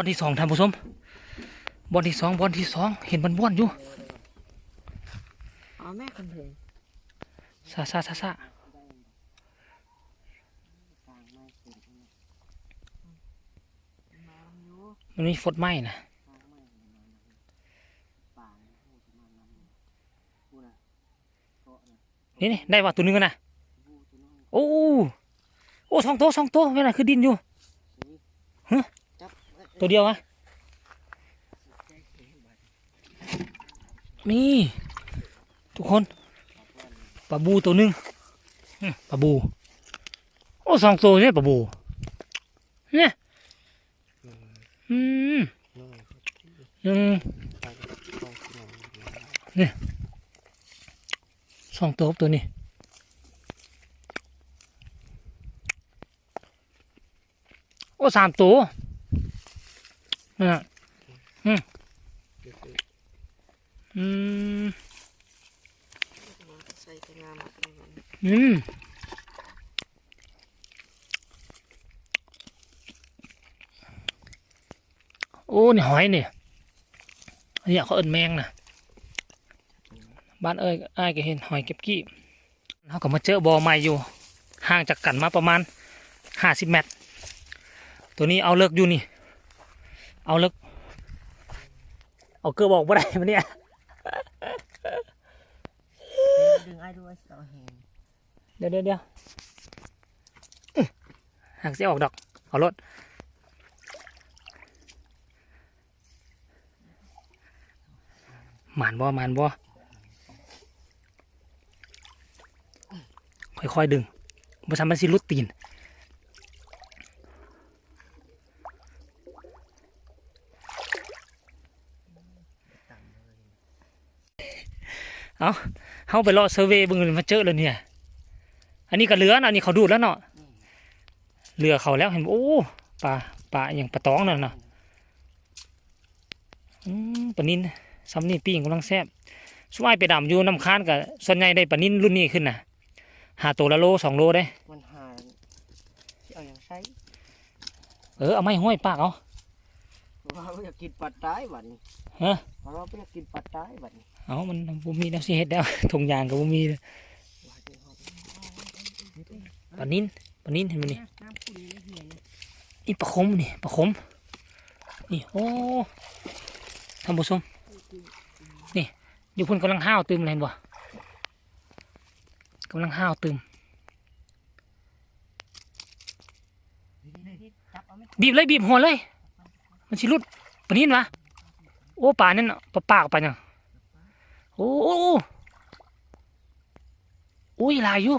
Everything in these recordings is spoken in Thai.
อนที่สองท่านผู้ชมบอลที่สองบอลที่สองเห็นมันบ้วนอยู่อ๋อแม่คนเห็นซาซาซาซามันมีฟดไหมนะนี่นี่ได้ว่าตัวหนึงอะนะโอ้โอ้สองตัวสองตัวไม่น่ะคือดินอยู่จับ ตัวเดียวอะมีทุกคนปลาบูตัวหนึ่งปลาบู โอ้สองตัวเนี่ยปลาบู เนี่ยอืมหนึ่งสองตัวครับตัวนี้โอ้สามตัว นั่นน่ะอืมอืมอืมโอ้นี่หอยนี่อันนี้เขาเอิ้นแมงนะบ้านเอ้ยอ้ายก็เห็นหอยเก็บกี้เขาก็มาเจอบ่อใหม่อยู่ ห่างจากกันมาประมาณห้าสิบเมตร ตัวนี้เอาเลิกอยู่นี่ เอาเลิกเอาเกลือบอกว่าได้มันเนี่ยดึงไอ้ด้วยเสาแหงเดี๋ยวเดี๋ยวเดี๋ยวอื้อหากเสียออกดอก เอารถหมานบ่หมานบ่ค่อยๆดึงบ่ทำมันสิรุดตีน เอาเฮาไปรอเซอร์เวย์เบิ่งเลยมาเจอแล้วเนี่ย อันนี้ก็เหลือนะอันนี้เขาดูดแล้วเนาะเหลือเขาแล้วเห็นบ่โอ้ปลาปลาอย่างปลาตองนั่นน่ะอืมปลานินซ้ำนี่ปิ้งกำลังแซ่บช่วยไปดำอยู่น้ำค้านกับส่วนใหญ่ได้ปลานินรุ่นนี้ขึ้นน่ะหาตัวละโลสองโลได้มันหายที่เอาอย่างใช้เออเอาไม้ห้อยปากเอาว่าเราอยากกินปัดท้ายบัดนี้ฮะว่าเราอยากกินปัดท้ายบัดนี้ เอามันบ่มีแนวสิเฮ็ดแล้วถุงยางก็บ่มีปลานินปลานินเห็นมั้ยนี่นี่นี่ปลาคมนี่ปลาคมนี่โอ้ท่านผู้ชมนี่อยู่พุ่นกำลังห้าวตึมเลยเห็นบ่กำลังห้าวตึมบีบเลยบีบหัวเลย มันสิรุดปลานินวะโอ้ปลานั่นน่ะปลาปากปลาเนี่ย โอ้โอ้โอ้โอ้ยหลายอยู่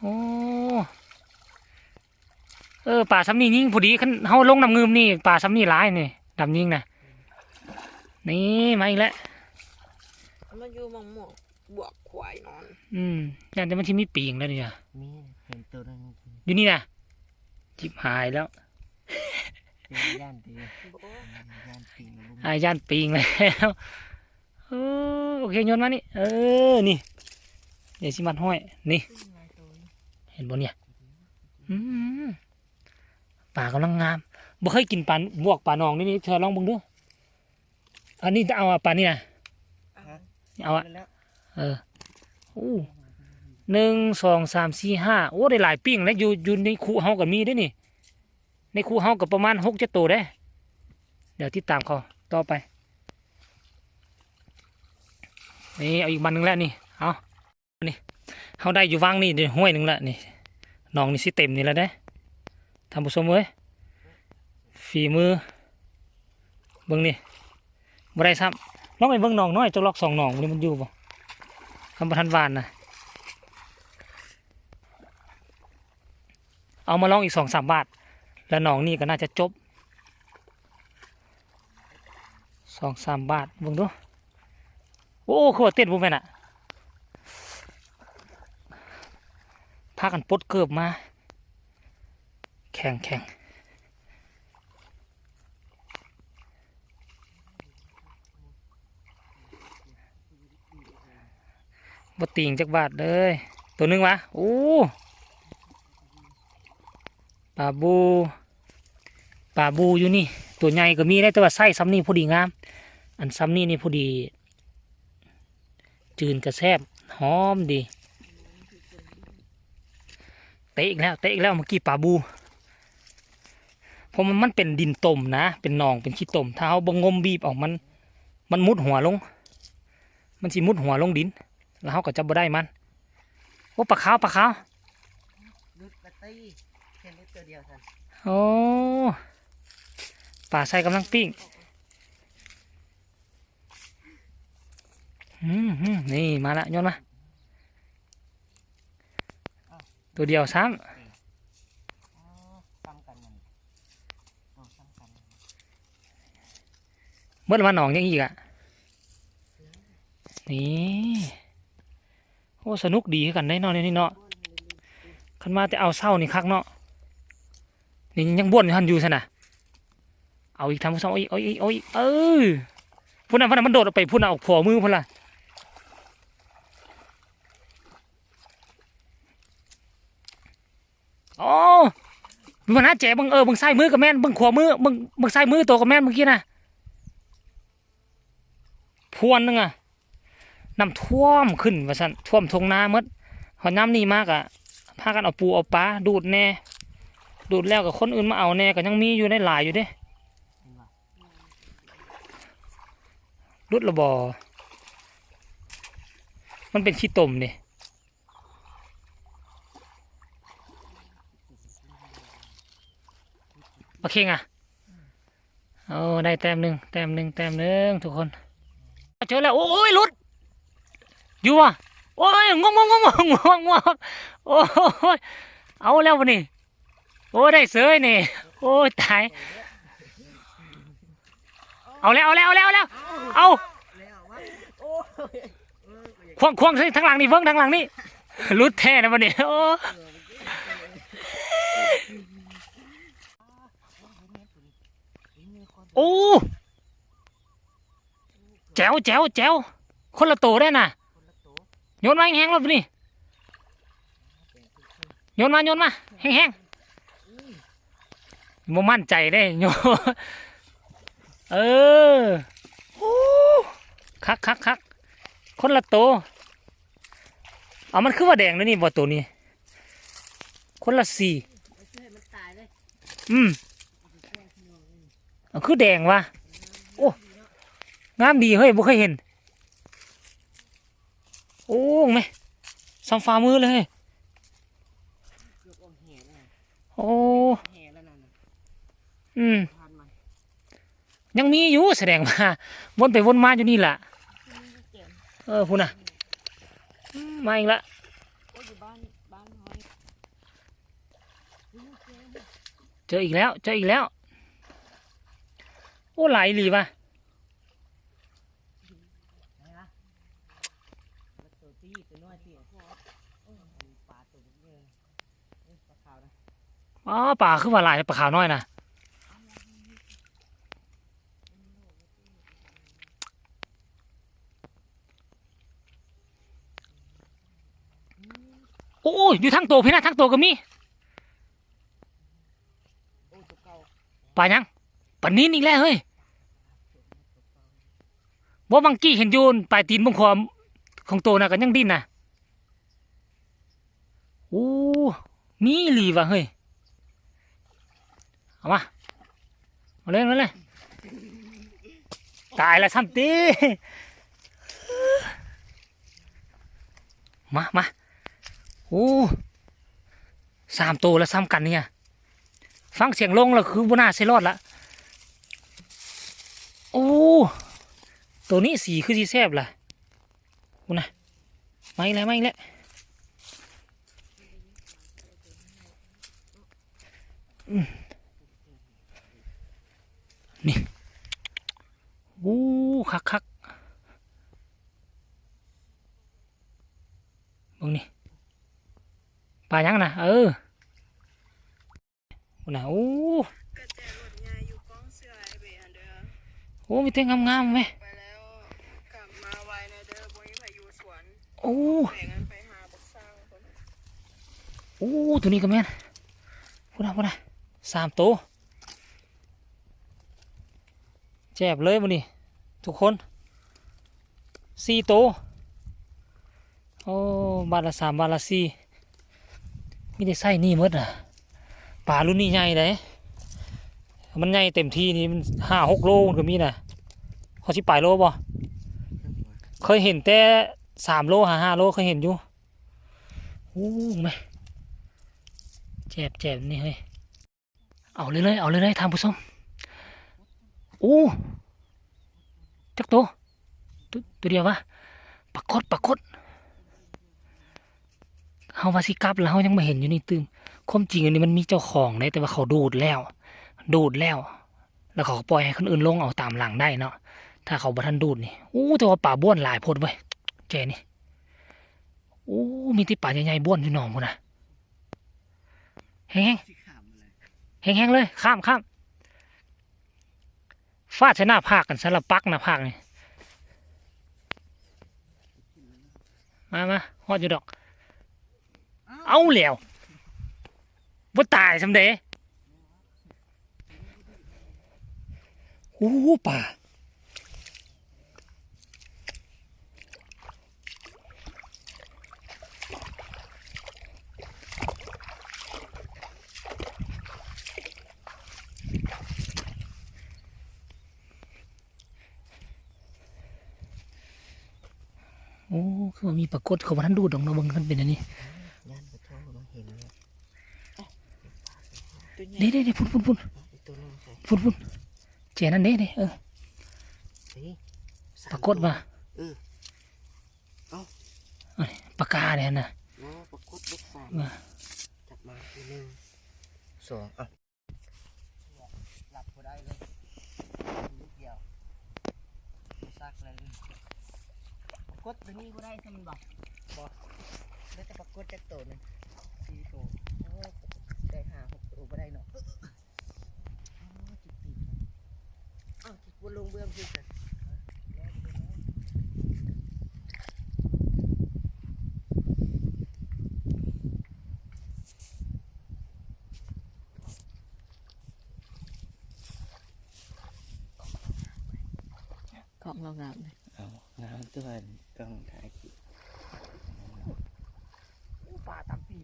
โอ้เออป่าซ้ำนี่ยิงพอดีขันเฮาลงน้ำเงืมนี่ป่าซ้ำนี่หลายนี่ดำยิงนะนี่มาอีกแล้วมันอยู่หมองหมองบวกควายนอน อืมยันแต่มันที่มีปีงแล้วเนี่ยมีเห็นตัวนึงอยู่นี่นะจิบหายแล้ว ย่านตีย่านตีอาย่านปีงแล้วเออโอเคโยนมานี่เออนี่เดี๋ยวสิมันห้อยนี่ เห็นบนเนี่ยอืมป่ากำลังงามบ่เคยกินปลาบวกปลาหนองนี่นี่เธอลองเบิ่งดูอันนี้จะเอาอะปลานี่นะเอาอะแล้วเออโอ้หนึ่งสองสามสี่ห้าโอ้ได้หลายปิ้งแล้วอยู่อยู่ในคูเฮากับมีได้อนี่ ในคูเฮากับประมาณหกเจ็ดตัวได้ เดี๋ยวติดตามเขาต่อไป นี่เอาอีกบันหนึ่งแล้วนี่ เอานี่เขาได้อยู่ว่างนี่เดี๋ยวห้วยหนึ่งล้วนี่หนองนี่สิเต็มนี่แล้วได้ทำผู้ชมเว้ยฝีมือเบิ่งนี่บ่ได้ซ้ำลองไปเบิ่งหนองน้อยจะลอกสองหนองนี่มันอยู่บ่คำประทันวานนะเอามาลองอีกสองสามบาท แล้วหนองนี่ก็น่าจะจบสองสามบาทบิ่งดูโอ้คือว่าเต้นบุแม่น่ะพากันปดเกิบมา แข่งแข่งบ่ติงจักบาทเลย ตัวนึงวะโอ้ ปลาบูปลาบูอยู่นี่ ตัวใหญ่ก็มีได้แต่ว่าไส้ซ้ำนี่พอดีงาม อันซ้ำนี่นี่พอดี จืนกระแซบหอมดีเตะอีกแล้วเตะอีกแล้วเมื่อกี้ปลาบูเพราะมันมันเป็นดินต้มนะ เป็นหนองเป็นขี้ต้มถ้าเอาบงงมบีบออกมัน มันมุดหัวลง มันสิมุดหัวลงดิน แล้วเขาก็จะบ่ได้มันโอ้ปลาขาวปลาขาวลุดมา ตัวเดียวท่านโอ้ปลาใส่กำลังปิ้งอืมอืมนี่มาละโยนมา ตัวเดียวซ้ำเมื่อวันหนองยังอีกอะ นี่ โอ้ สนุกดีกันได้นาะนี่เนาะคันมาแต่เอาเศร้านี่คักเนาะ นี่ยังบ้วนหันอยู่ซะนะเอาอีกทำผู้สองเอาอีกเอาอีกเอาอีกเออพุ่นน่ะพุ่นน่ะมันโดดออกไปพุ่นน่ะออกผัวมือพุ่นล่ะโอ้มึงนะแจ๋บังเออบังใส่มือกับแม่นบังขวามือบังบังใส่มือตัวกับแม่นเมื่อกี้นะพวนนึงอะน้ำท่วมขึ้นว่าสันท่วมทงนาหมดหอน้ำนี่มากอะพากันเอาปูเอาปลาดูดแน่ ดูดแล้วกับคนอื่นมาเอาแน่ก็ยังมีอยู่ในหลายอยู่เด้รุดระบอ มันเป็นขี้ตมเนี่ยโอเคงอะโอ้ได้แต้มหนึ่งแต้มหนึ่งแต้มหนึ่งทุกคน เจอแล้ว โอ้ยหลุดอยู่อะโอ้ยงงงงงงงงงงโอ้ยเอาแล้ววะนี่ โอ้ได้เสยนี่โอ้ตายเอาแล้วเอาแล้วเอาแล้วเอาแล้วเอาแล้ววะโอ้ยเออกูอยากควงควงทั้งหลังนี่เบิ้งทั้งหลังนี่รุดแท้นะวันนี้โอ้โอ้แจ๋วแจ๋วแจ๋วคนละโตได้น่ะโยนมาแห้งๆแล้วนี่โยนมาโยนมาแห้งๆ โมมั่นใจได้โยเออโอ้คักคักคักคนละโตเอามันคือว่าแดงนะนี่บ่ตัวนี้ คนละสี่อืมคือแดงวะโอ้งามดีเฮ้ยบ่เคยเห็น โอ้แม่ซ้ำฝ่ามือเลย โอ้ อืม ยังมีอยู่แสดงว่าวนไปวนมาอยู่นี่แหละเออพูนะมาอีกละเจออีกแล้ว เจออีกแล้ว โอ้ไหลหลีว่ะอ๋อป่าคือว่าหลายป่าขาวน้อยนะ อ้ยอยู่ทั้งตัวพี่นะทั้งตัวก็มีป่าป่ายังป่านี้นอีกแล้วเฮ้ยว่าบางกี้เห็นโยนปลายตีนบงความของตัวนะก็ยังดิ้นนะโอ้มีหลีว่ะเฮ้ยเอามาเอาเลยมาเลยตายล้วซ้ำตีมามา โอ้สามตัวแล้วซ้ำกันเนี่ย ฟังเสียงลงแล้วคือบุน่าใช่รอดละโอ้ตัวนี้สีคือสีแซบล่ะบุน่ะไม่แล้วไม่แล้วนี่โอ้คักคักเบิ่งนี่ ปลายังนะเออนะโอ้โอ้มีเต่งงามๆไหมโอ้โอ้ตัวนี้ก็แม่นพูดนะพูดนะสามตัวแจบเลยมันนี่ทุกคนสี่ตัวโอ้บาทละสามบาทละสี่ มีแต่ไส้นี่หมดอะปลารุ่นนี้ใหญ่เลยมันใหญ่เต็มที่นี่มันห้าหกโลมันก็มีนะเขาชิปลายโลบ่เคยเห็นแต่สามโลห้าห้าโลเคยเห็นอยู่โอ้ไหมแจบแจบนี่เฮ้ยเอาเลยเลยเอาเลยเลยทางผู้ชมโอ้จักตัวตัวตัวเดียววะปรากฏปรากฏ เฮาว่าสิกลับแล้วเฮายังมาเห็นอยู่นี่ตืมความจริงอันนี้มันมีเจ้าของได้แต่ว่าเขาดูดแล้ว ดูดแล้ว แล้วเขาปล่อยให้คนอื่นลงเอาตามหลังได้เนาะถ้าเขาบ่ทันดูดนี่อู้แต่ว่าป่าบ้วนหลายพดเว้ยแกนี่อู้มีที่ป่าใหญ่ๆบ้วนอยู่หนองพุ่นน่ะแห้งๆแห้งๆเลย ข้ามข้ามฟาดใช้หน้าผากกันสลับปักหน้าผากนี่มามาฮอดอยู่ดอก เอาแล้วว่าตายสำเดอู้ป่าโอ้ คือว่ามีปรากฏเขาว่าท่านดูดดอกนาะบางคันเป็นอันนี้ ย่านกระโทกมาเห็นแล้วตัวใหญ่ เด้เด้เด้พุ่นพุ่นพุ่นอีกตัวนึงใส่พุ่นพุ่นเจนั่นเด้เด้เออสิปรากฏมาเออเอานี่ปากกาเนี่ยนะโอ้ปรากฏลูกสามมาจับมาทีหนึ่งสองอะหลับก็ได้เลยนิดเดียวไม่ซักอะไรเลยปรากฏตัวนี้ก็ได้ใช่มันบอกบอกแล้วจะปรากฏจักตัวหนึงสี่ตัวโอ้ได้ห้าห กตัวก็ได้เนาะอ้าวจิตติดอ้าวจิตวนลงเบื้องขึ้นกันกล่องเรางามเลยเอาน้ำตัวต้องถ่ายคลิปป่าตามปี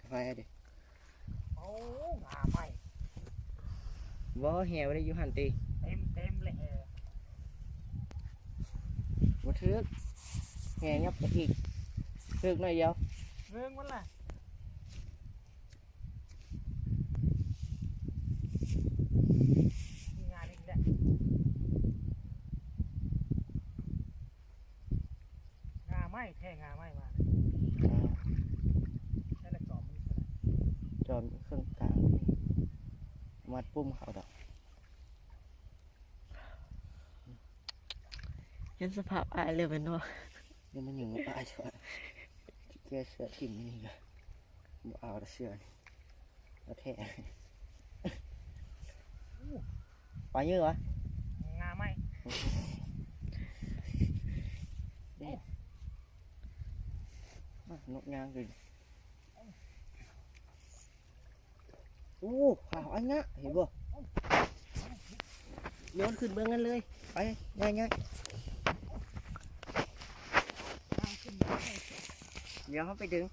กาแฟดิ โอ้งาไม่ บ่แหวได้อยู่หันตีเต็มเต็มเลยเออบ่ทึกแหยับไปอีกทึกหน่อยเดียวเรื่องมันล่ะมีงานอีกแล้วงาไม่แท้งาไม่มาใช่ละจอมมัน จอมเครื่องกลางนี่มัด ปุ่มเขาดอกเห็นสภาพอายเลยเป็นว่านี่มันอยู่ในป้ายช่วยเกลือเสือทิ่มนี่นะบ่เอาแต่เสือนี่เอาแท้ไปเยอะวะงาไม่อะนกยางเล โอ้ขาวอันนี้เห็นบ่โยนขึ้นเบื้องนั้นเลย ไปง่ายง่ายเดี๋ยวเขาไปดึง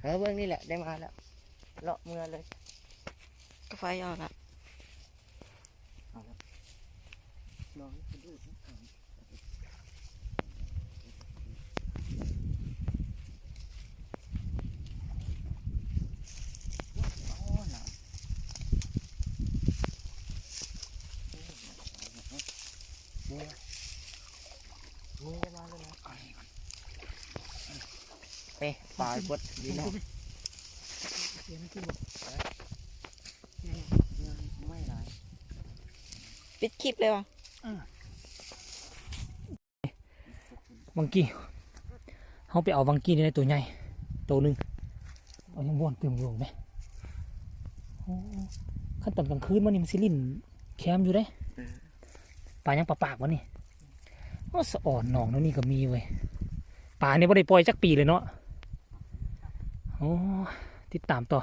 เออเบื้องนี่แหละได้มาแล้วเลาะเมือเลย ก็ไฟออกละ ลองไปดูโอ้หนาวนี่ นี่จะมาเลยนะเอ๊ะปลายบดดีเนาะเสียนั่นคือบอกไม่หลายปิดคลิปเลยวะวังกี้เขาไปเอาวังกี้นี่ในตัวใหญ่ตัวหนึ่งเอายังบ้วนเติมลงไหมโอ้ขั้นตอนกลางคืนมันนี่มันสิลิ่นแคมอยู่ได้ปลายังปลาปากวะนี่ โอ้สะอ่อนหนองแล้วนี่ก็มีเว้ยปลาเนี่ยไ่ได้ปล่อยจักปีเลยเนาะโอ้ติดตามต่อ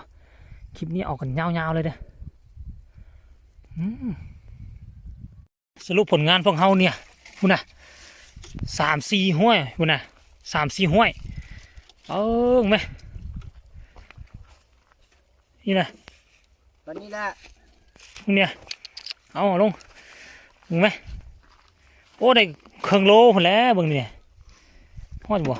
คลิปนี้ออกกันยาวๆเลยเด้ออืมสรุปผลงานพวกเฮาเนี่ยคุณน่ะสามสี่ห้วยคุณน่ะสามสี่ห้วยเออไหมนี่นะวันนี้ละพวกเนี่ยเอาลงเห็นไหม โอ้ได้เครื่องโลผลแล้วเบิ่งนี่พอดบ่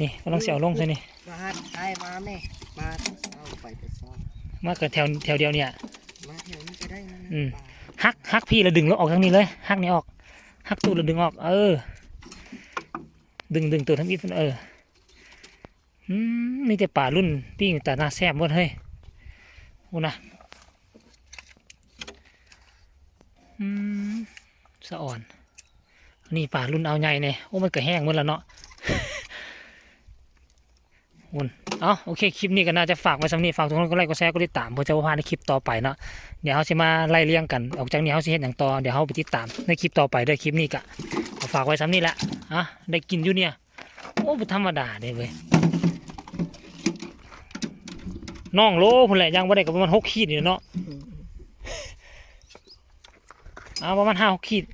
นี่กำลังเสียวลงใช่นี่มาฮัดไอ้มาแม่มาเอาไปไปซ้อนมาเกิดแถวแถวเดียวเนี่ยมาแถวนี้ก็ได้นะอืมป่าหักหักพี่แล้วดึงแล้วออกทางนี้เลยหักนี่ออกหักตูดแล้วดึงออก เออ ดึงดึงตัวทั้งอีกเอออืมมีแต่ป่ารุ่นปิ้งแต่หน้าแซ่บหมดเฮ้ยโอ้นะอืม สะอ่อนอันนี่ป่ารุ่นเอาใหญ่เนี่ยโอ้มันก็แห้งหมดแล้วเนาะอุ่นเอาโอเค คลิปนี้ก็น่าจะฝากไว้สำนี้ฝากทุกคนก็ไลค์ก็แชร์ก็ติดตามเพื่อจะว่าพลาดในคลิปต่อไปเนาะ เดี๋ยวเขาจะมาไล่เรียงกัน ออกจากนี้เขาจะเห็นอย่างต่อ เดี๋ยวเขาไปติดตามในคลิปต่อไปด้วยคลิปนี้กะเอาฝากไว้ซ้ำนี่แหละอะได้กินอยู่เนี่ย โอ้บ่ธรรมดาเด้เว้ยน้องโลพุ่นแหละยังบ่ได้กับประมาณหกขีดนี่เนาะเอาประมาณห้าหกขีด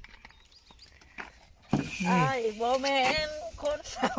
ไอ้บอแมนคนเศร้า